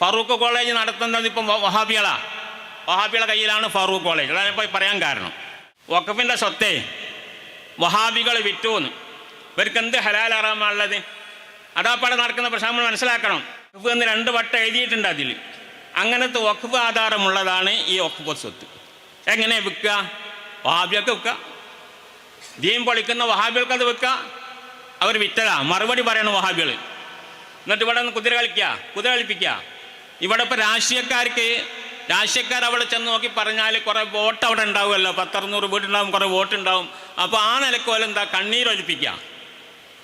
Farooq college നടത്തുന്നത് ഇപ്പം വഹാബികളാ. വഹാബികളെ കയ്യിലാണ് ഫറൂഖ് കോളേജ്. അതാണ് ഇപ്പോൾ പറയാൻ കാരണം. വഖഫിന്റെ സ്വത്തേ വഹാബികൾ വിറ്റൂന്ന്. ഇവർക്ക് എന്ത് ഹലാൽ ഹറാമുള്ളത് അതാപ്പാടെ നടക്കുന്ന പ്രശ്നം നമ്മൾ മനസ്സിലാക്കണം. വഖഫ് എന്ന് രണ്ട് വട്ടം എഴുതിയിട്ടുണ്ട് അതിൽ അങ്ങനത്തെ വഖഫ് ആധാരമുള്ളതാണ് ഈ വഖഫ് സ്വത്ത്. എങ്ങനെ വിൽക്കുക വഹാബികൾക്ക് വിൽക്കുക ദീൻ പൊളിക്കുന്ന വഹാബികൾക്ക് അത് വിൽക്കുക അവർ വിറ്റതാ. മറുപടി പറയണം വഹാബികൾ എന്നിട്ട് ഇവിടെ നിന്ന് കുതിര കളിക്കുക കുതിര കളിപ്പിക്കുക ഇവിടെ ഇപ്പോൾ രാഷ്ട്രീയക്കാർക്ക് രാഷ്ട്രീയക്കാർ അവിടെ ചെന്ന് നോക്കി പറഞ്ഞാൽ കുറേ വോട്ട് അവിടെ ഉണ്ടാവുമല്ലോ. പത്തറുന്നൂറ് വീടുണ്ടാവും കുറേ വോട്ട് ഉണ്ടാവും അപ്പോൾ ആ നിലയ്ക്ക് പോലെ എന്താ കണ്ണീരൊലിപ്പിക്കുക.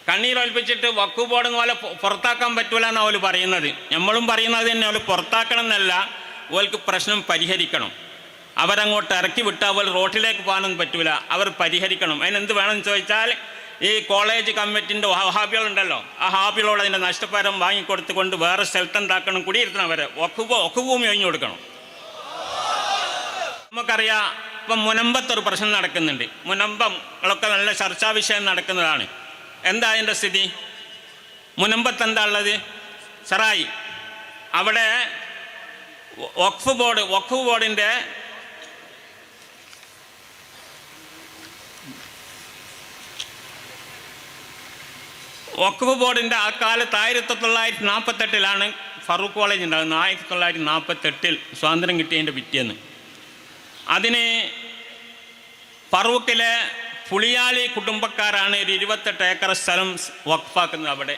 കണ്ണീരൊലിപ്പിച്ചിട്ട് വക്കു പോലെ പുറത്താക്കാൻ പറ്റൂല എന്നാണ് അവർ പറയുന്നത്. നമ്മളും പറയുന്നത് തന്നെ അവർ പുറത്താക്കണം എന്നല്ല ഓൾക്ക് പ്രശ്നം പരിഹരിക്കണം. അവരങ്ങോട്ട് ഇറക്കി വിട്ടാൽ അവർ റോട്ടിലേക്ക് പോകാനൊന്നും പറ്റൂല. അവർ പരിഹരിക്കണം. അതിനെന്ത് വേണമെന്ന് ചോദിച്ചാൽ ഈ കോളേജ് കമ്മിറ്റിന്റെ ഹാബികളുണ്ടല്ലോ. ആ ഹാബികളോട് അതിന്റെ നഷ്ടപരം വാങ്ങിക്കൊടുത്തുകൊണ്ട് വേറെ സ്ഥലത്ത് എന്താക്കണം കുടിയിരുത്തണം അവരെ. ഒക്കുഭൂ ഒക്കുഭൂമി ഒഴിഞ്ഞു കൊടുക്കണം. നമുക്കറിയാം ഇപ്പം മുനമ്പത്തൊരു പ്രശ്നം നടക്കുന്നുണ്ട്. മുനമ്പങ്ങളൊക്കെ നല്ല ചർച്ചാ വിഷയം നടക്കുന്നതാണ്. എന്താ അതിന്റെ സ്ഥിതി? മുനമ്പത്ത് എന്താ ഉള്ളത്? സറായി. അവിടെ വഖഫ് ബോർഡ് വഖഫ് ബോർഡിന്റെ വഖഫ് ബോർഡിന്റെ ആ കാലത്ത് ആയിരത്തി തൊള്ളായിരത്തി നാൽപ്പത്തെട്ടിലാണ് ഫറൂഖ് കോളേജ് ഉണ്ടാകുന്നത്. ആയിരത്തി തൊള്ളായിരത്തി നാൽപ്പത്തെട്ടിൽ സ്വാതന്ത്ര്യം കിട്ടിയതിന്റെ പിറ്റേന്ന്. അതിന് ഫറൂഖിലെ പുളിയാളി കുടുംബക്കാരാണ് ഒരു ഇരുപത്തെട്ട് ഏക്കർ സ്ഥലം വഖഫാക്കുന്നത് അവിടെ.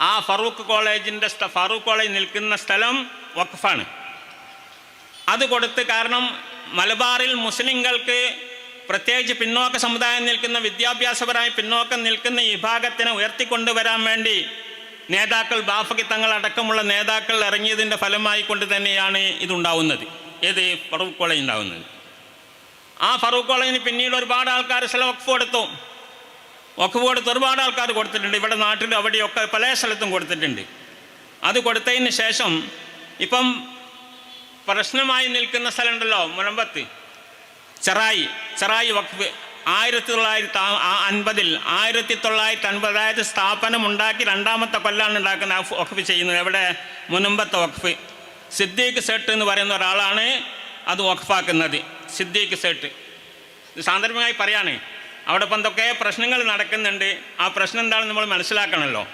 ആ ഫറൂഖ് കോളേജിന്റെ ഫറൂഖ് കോളേജ് നിൽക്കുന്ന സ്ഥലം വഖഫാണ്. അത് കൊടുത്ത് കാരണം മലബാറിൽ മുസ്ലിങ്ങൾക്ക് പ്രത്യേകിച്ച് പിന്നോക്ക സമുദായം നിൽക്കുന്ന വിദ്യാഭ്യാസപരമായി പിന്നോക്കം നിൽക്കുന്ന ഈ വിഭാഗത്തിനെ ഉയർത്തിക്കൊണ്ടുവരാൻ വേണ്ടി നേതാക്കൾ ബാഫക്കി തങ്ങൾ അടക്കമുള്ള നേതാക്കൾ ഇറങ്ങിയതിന്റെ ഫലമായി കൊണ്ട് തന്നെയാണ് ഇതുണ്ടാവുന്നത്. ഏത് ഫറൂഖ് കോളേജ് ഉണ്ടാവുന്നത്? ആ ഫറൂഖ് കോളേജിന് പിന്നീട് ഒരുപാട് ആൾക്കാർ ചില വഖഫ് കൊടുത്തു. വഖഫ് കൊടുത്ത് ഒരുപാട് ആൾക്കാർ കൊടുത്തിട്ടുണ്ട്. ഇവിടെ നാട്ടിലും അവിടെയൊക്കെ പല സ്ഥലത്തും കൊടുത്തിട്ടുണ്ട്. അത് കൊടുത്തതിന് ശേഷം ഇപ്പം പ്രശ്നമായി നിൽക്കുന്ന സ്ഥലമുണ്ടല്ലോ മുനമ്പത്ത്. ചെറായി ചെറായി വഖഫ് ആയിരത്തി തൊള്ളായിരത്തി അൻപതിൽ ആയിരത്തി തൊള്ളായിരത്തി അൻപത് അതായത് സ്ഥാപനം ഉണ്ടാക്കി രണ്ടാമത്തെ കൊല്ലാണ് ഉണ്ടാക്കുന്ന വഖഫ് ചെയ്യുന്നത്. എവിടെ? മുനമ്പത്തെ വഖഫ്. സിദ്ദീഖ് സെട്ട് എന്ന് പറയുന്ന ഒരാളാണ് അത് വഖഫാക്കുന്നത്. സിദ്ദീഖ് സെട്ട്. സാന്ദർഭികമായി പറയാണ്. അവിടെ ഇപ്പം എന്തൊക്കെ പ്രശ്നങ്ങൾ നടക്കുന്നുണ്ട്. ആ പ്രശ്നം എന്താണെന്ന് നമ്മൾ മനസ്സിലാക്കണമല്ലോ.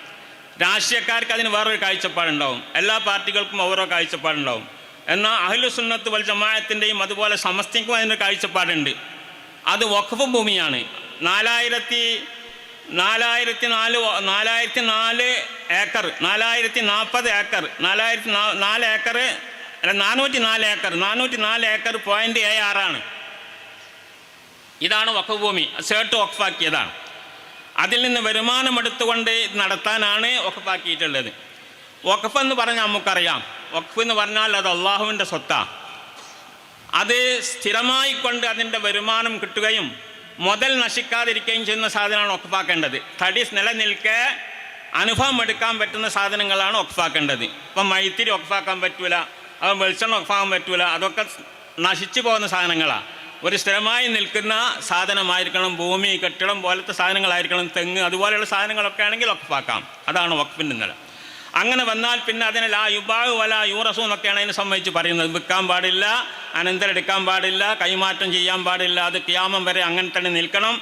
രാഷ്ട്രീയക്കാർക്ക് അതിന് വേറൊരു കാഴ്ചപ്പാടുണ്ടാവും. എല്ലാ പാർട്ടികൾക്കും ഓരോ കാഴ്ചപ്പാടുണ്ടാവും. എന്നാൽ അഹ്ലു സുന്നത്ത് വൽ ജമാഅത്തിന്റെയും അതുപോലെ സമസ്തിക്കും അതിന്റെ കാഴ്ചപ്പാടുണ്ട്. അത് വഖഫ് ഭൂമിയാണ്. നാലായിരത്തി നാലായിരത്തി നാല് നാലായിരത്തി നാല് ഏക്കർ നാലായിരത്തി നാൽപ്പത് ഏക്കർ നാലായിരത്തി നാല് ഏക്കർ അല്ല നാനൂറ്റി നാല് ഏക്കർ നാനൂറ്റി നാല് ഏക്കർ പോയിന്റ് ഏ ആറാണ് ഇതാണ് വഖഫ് ഭൂമി. സേട്ട് വഖഫാക്കിയതാണ്. അതിൽ നിന്ന് വരുമാനം എടുത്തുകൊണ്ട് നടത്താനാണ് വഖഫാക്കിയിട്ടുള്ളത്. വഖഫ് എന്ന് പറഞ്ഞാൽ നമുക്കറിയാം. വഖഫ് എന്ന് പറഞ്ഞാൽ അത് അള്ളാഹുവിന്റെ സ്വത്താണ് അത് സ്ഥിരമായി കൊണ്ട് അതിന്റെ വരുമാനം കിട്ടുകയും മുതൽ നശിക്കാതിരിക്കുകയും ചെയ്യുന്ന സാധനമാണ് ഒക്കപ്പാക്കേണ്ടത് തടി നിലനിൽക്കെ അനുഭവം എടുക്കാൻ പറ്റുന്ന സാധനങ്ങളാണ് ഒക്കപ്പാക്കേണ്ടത് ഇപ്പം മൈത്തിരി ഒക്കപ്പാക്കാൻ പറ്റൂല അത് വെളിച്ചെണ്ണ ഒക്കപ്പാക്കാൻ പറ്റൂല അതൊക്കെ നശിച്ചു പോകുന്ന സാധനങ്ങളാണ് ഒരു സ്ഥിരമായി നിൽക്കുന്ന സാധനമായിരിക്കണം ഭൂമി കെട്ടിടം പോലത്തെ സാധനങ്ങളായിരിക്കണം തെങ്ങ് അതുപോലെയുള്ള സാധനങ്ങളൊക്കെ ആണെങ്കിൽ ഒക്കപ്പാക്കാം അതാണ് വഖഫിന്റെ നില. അങ്ങനെ വന്നാൽ പിന്നെ അതിനെ ലാ യുബാവ് വല യൂറസു എന്നൊക്കെയാണ് അതിനെ സംബന്ധിച്ച് പറയുന്നത്. വിൽക്കാൻ പാടില്ല അനന്തരം എടുക്കാൻ പാടില്ല കൈമാറ്റം ചെയ്യാൻ പാടില്ല അത് ക്യാമം വരെ അങ്ങനെ തന്നെ നിൽക്കണം.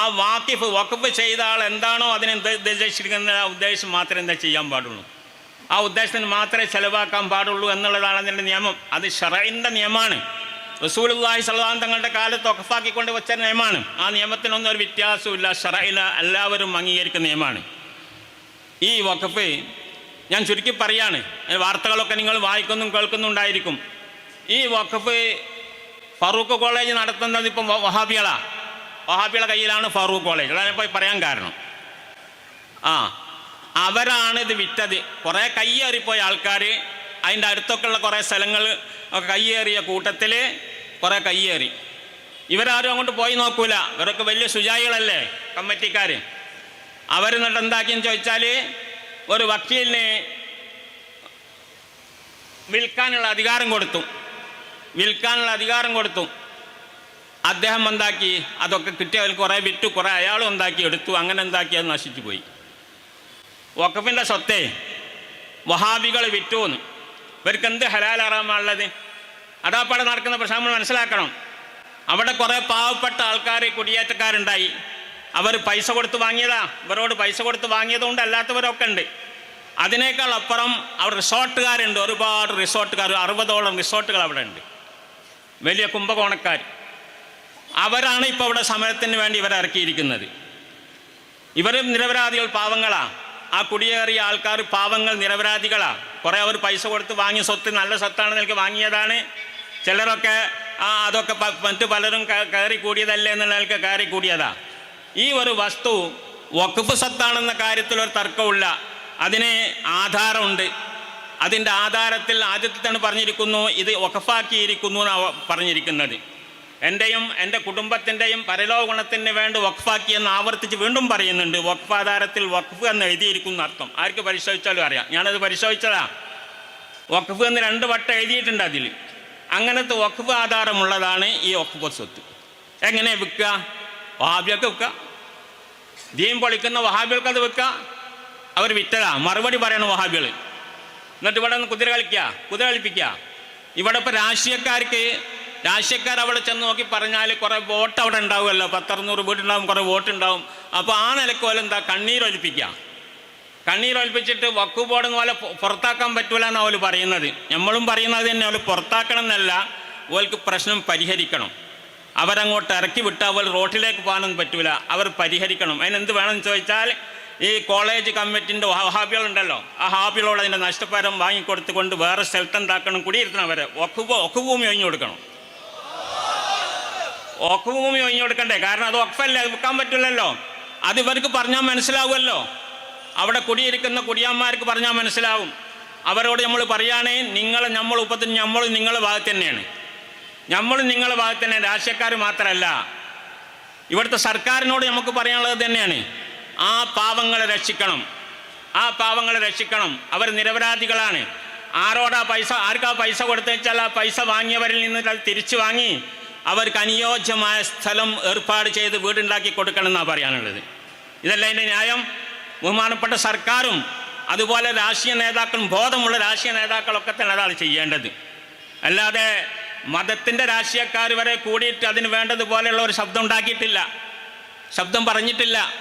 ആ വാക്കിഫ് വഖഫ് ചെയ്ത ആൾ എന്താണോ അതിനെ ഉദ്ദേശിച്ചിരിക്കുന്നത് ഉദ്ദേശിച്ചിരിക്കുന്ന ആ ഉദ്ദേശം മാത്രമേ എന്താ ചെയ്യാൻ പാടുള്ളൂ. ആ ഉദ്ദേശത്തിന് മാത്രമേ ചിലവാക്കാൻ പാടുള്ളൂ എന്നുള്ളതാണ് അതിന്റെ നിയമം. അത് ഷറൈന്റെ നിയമമാണ് റസൂലുള്ളാഹി സലാം തങ്ങളുടെ കാലത്ത് ഒക്കഫാക്കിക്കൊണ്ട് വെച്ച നിയമമാണ് ആ നിയമത്തിനൊന്നും ഒരു വ്യത്യാസമില്ല ഷറയില എല്ലാവരും അംഗീകരിക്കുന്ന നിയമമാണ് ഈ വഖഫ് ഞാൻ ചുരുക്കി പറയാണ്. വാർത്തകളൊക്കെ നിങ്ങൾ വായിക്കുന്നും കേൾക്കുന്നുണ്ടായിരിക്കും ഈ വഖഫ് ഫറൂഖ് കോളേജ് നടത്തുന്നത് ഇപ്പം വഹാബികളാ. വഹാബികളെ കയ്യിലാണ് ഫറൂഖ് കോളേജ്. അതാണ് ഇപ്പോൾ പറയാൻ കാരണം. ആ അവരാണ് ഇത് വിറ്റത്. കുറേ കയ്യേറിപ്പോയ ആൾക്കാർ അതിന്റെ അടുത്തൊക്കെയുള്ള കുറേ സ്ഥലങ്ങൾ ഒക്കെ കയ്യേറിയ കൂട്ടത്തിൽ കുറേ കയ്യേറി. ഇവരാരും അങ്ങോട്ട് പോയി നോക്കൂല. ഇവരൊക്കെ വലിയ ശുചായികളല്ലേ കമ്മിറ്റിക്കാർ അവർ എന്നിട്ട് എന്താക്കിയെന്ന് ചോദിച്ചാൽ ഒരു വക്കീലിനെ വിൽക്കാനുള്ള അധികാരം കൊടുത്തു. വിൽക്കാനുള്ള അധികാരം കൊടുത്തു. അദ്ദേഹം എന്താക്കി? അതൊക്കെ കിട്ടിയവർ കുറേ വിറ്റു. കുറേ അയാളും എന്താക്കി? എടുത്തു. അങ്ങനെ എന്താക്കി? അത് നശിച്ചു പോയി. വക്കഫിന്റെ സ്വത്തെ വഹാബികൾ വിറ്റു എന്ന് ഇവർക്ക് എന്ത് ഹലാലറാമുള്ളത് അതാപ്പാടെ നടക്കുന്ന പ്രശ്നം. നമ്മൾ മനസ്സിലാക്കണം. അവിടെ കുറേ പാവപ്പെട്ട ആൾക്കാർ കുടിയേറ്റക്കാരുണ്ടായി. അവർ പൈസ കൊടുത്ത് വാങ്ങിയതാ. ഇവരോട് പൈസ കൊടുത്ത് വാങ്ങിയതുകൊണ്ട് അല്ലാത്തവരൊക്കെ ഉണ്ട്. അതിനേക്കാൾ അപ്പുറം അവിടെ റിസോർട്ടുകാരുണ്ട്. ഒരുപാട് റിസോർട്ടുകാർ അറുപതോളം റിസോർട്ടുകൾ അവിടെ ഉണ്ട്. വലിയ കുംഭകോണക്കാർ. അവരാണ് ഇപ്പോൾ ഇവിടെ സമരത്തിന് വേണ്ടി ഇവരെ ഇറക്കിയിരിക്കുന്നത്. ഇവരും നിരപരാധികൾ പാവങ്ങളാണ് ആ കുടിയേറിയ ആൾക്കാർ പാവങ്ങൾ നിരപരാധികളാ. കുറേ അവർ പൈസ കൊടുത്ത് വാങ്ങിയ സ്വത്ത് നല്ല സ്വത്താണ് നിങ്ങൾക്ക് വാങ്ങിയതാണ്. ചിലരൊക്കെ ആ അതൊക്കെ മറ്റു പലരും കയറി കൂടിയതല്ലേ എന്നുള്ള നിലയ്ക്ക് കയറി കൂടിയതാ. ഈ ഒരു വസ്തു വഖഫ് സ്വത്താണെന്ന കാര്യത്തിൽ ഒരു തർക്കമില്ല അതിന് ആധാരമുണ്ട്. അതിന്റെ ആധാരത്തിൽ ആദ്യത്തിൽ തന്നെ പറഞ്ഞിരിക്കുന്നു ഇത് വഖഫാക്കിയിരിക്കുന്നു എന്നാണ് പറഞ്ഞിരിക്കുന്നത്. എന്റെയും എന്റെ കുടുംബത്തിന്റെയും പരലോകണത്തിന് വേണ്ടി വഖഫാക്കി എന്ന് ആവർത്തിച്ച് വീണ്ടും പറയുന്നുണ്ട്. വഖഫ് ആധാരത്തിൽ വഖഫ് എന്ന് എഴുതിയിരിക്കുന്ന അർത്ഥം. ആർക്ക് പരിശോധിച്ചാലും അറിയാം. ഞാനത് പരിശോധിച്ചതാ. വഖഫ് എന്ന് രണ്ട് വട്ടം എഴുതിയിട്ടുണ്ട് അതിൽ. അങ്ങനത്തെ വഖഫ് ആധാരമുള്ളതാണ് ഈ വഖഫ് സ്വത്ത്. എങ്ങനെ വിൽക്കുക? ആദ്യമൊക്കെ വിൽക്കുക. ദീൻ പൊളിക്കുന്ന വഹാബികൾക്ക് അത് വെക്കുക അവർ വിറ്റതാ. മറുപടി പറയണം വഹാബികൾ എന്നിട്ട് ഇവിടെ നിന്ന് കുതിര കളിക്കുക കുതിര കളിപ്പിക്കുക ഇവിടെ ഇപ്പോൾ രാഷ്ട്രീയക്കാർക്ക് രാഷ്ട്രീയക്കാർ അവിടെ ചെന്ന് നോക്കി പറഞ്ഞാൽ കുറേ വോട്ട് അവിടെ ഉണ്ടാവുമല്ലോ. പത്തറുന്നൂറ് വീട്ടുണ്ടാവും കുറേ വോട്ട് ഉണ്ടാവും അപ്പോൾ ആ നിലയ്ക്ക് പോലെ എന്താ? കണ്ണീരൊലിപ്പിക്കുക കണ്ണീരൊലിപ്പിച്ചിട്ട് വക്കു ബോർഡെന്ന് പോലെ പുറത്താക്കാൻ പറ്റൂല എന്നാണ് അവർ പറയുന്നത്. നമ്മളും പറയുന്നത് തന്നെ അവർ പുറത്താക്കണം എന്നല്ല ഓൽക്ക് പ്രശ്നം പരിഹരിക്കണം. അവരങ്ങോട്ട് ഇറക്കി വിട്ട് അവർ റോട്ടിലേക്ക് പോകാനൊന്നും പറ്റൂല. അവർ പരിഹരിക്കണം. അതിനെന്ത് വേണമെന്ന് ചോദിച്ചാൽ ഈ കോളേജ് കമ്മിറ്റിന്റെ ഹാബികളുണ്ടല്ലോ ആ ഹാബികളോട് അതിന്റെ നഷ്ടപരം വാങ്ങിക്കൊടുത്തുകൊണ്ട് വേറെ സ്ഥലത്ത് ഉണ്ടാക്കണം. കുടിയിരുത്തണം അവരെ. ഒക്കുഭൂ ഒക്കുഭൂമി ഒഴിഞ്ഞു കൊടുക്കണം. ഒക്കുഭൂമി ഒഴിഞ്ഞു കൊടുക്കണ്ടേ? കാരണം അത് ഒക്കല്ലേ വിൽക്കാൻ പറ്റില്ലല്ലോ. അത് ഇവർക്ക് പറഞ്ഞാൽ മനസ്സിലാവുമല്ലോ. അവിടെ കുടിയിരിക്കുന്ന കുടിയാന്മാർക്ക് പറഞ്ഞാൽ മനസ്സിലാവും. അവരോട് നമ്മൾ പറയുകയാണെങ്കിൽ നിങ്ങൾ നമ്മൾ ഉപ്പത്തിന് നമ്മൾ നിങ്ങളുടെ ഭാഗത്ത് തന്നെയാണ്. നമ്മൾ നിങ്ങളുടെ ഭാഗത്ത് തന്നെ രാഷ്ട്രീയക്കാർ മാത്രമല്ല ഇവിടുത്തെ സർക്കാരിനോട് നമുക്ക് പറയാനുള്ളത് തന്നെയാണ് ആ പാവങ്ങളെ രക്ഷിക്കണം. ആ പാവങ്ങളെ രക്ഷിക്കണം. അവർ നിരപരാധികളാണ്. ആരോടാ പൈസ ആർക്കാ പൈസ കൊടുത്തുവെച്ചാൽ ആ പൈസ വാങ്ങിയവരിൽ നിന്ന് തിരിച്ചു വാങ്ങി അവർക്ക് അനുയോജ്യമായ സ്ഥലം ഏർപ്പാട് ചെയ്ത് വീടുണ്ടാക്കി കൊടുക്കണം എന്നാണ് പറയാനുള്ളത്. ഇതല്ല അതിന്റെ ന്യായം. ബഹുമാനപ്പെട്ട സർക്കാരും അതുപോലെ രാഷ്ട്രീയ നേതാക്കളും ബോധമുള്ള രാഷ്ട്രീയ നേതാക്കളൊക്കെ തന്നെ അതാണ് ചെയ്യേണ്ടത്. അല്ലാതെ മതത്തിന്റെ രാഷ്ട്രീയക്കാർ വരെ കൂടിയിട്ട് അതിന് വേണ്ടതുപോലെയുള്ള ഒരു ശബ്ദം ഉണ്ടാക്കിയിട്ടില്ല. ശബ്ദം പറഞ്ഞിട്ടില്ല.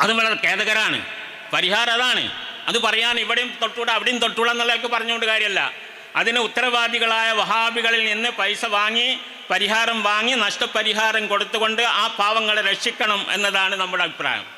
അത് വളരെ ഖേദകരാണ്. പരിഹാരം അതാണ്. അത് പറയാൻ ഇവിടെയും തൊട്ടൂട അവിടെയും തൊട്ടൂട എന്നുള്ളവർക്ക് പറഞ്ഞുകൊണ്ട് കാര്യമല്ല. അതിന് ഉത്തരവാദികളായ വഹാബികളിൽ നിന്ന് പൈസ വാങ്ങി പരിഹാരം വാങ്ങി നഷ്ടപരിഹാരം കൊടുത്തുകൊണ്ട് ആ പാവങ്ങളെ രക്ഷിക്കണം എന്നതാണ് നമ്മുടെ അഭിപ്രായം.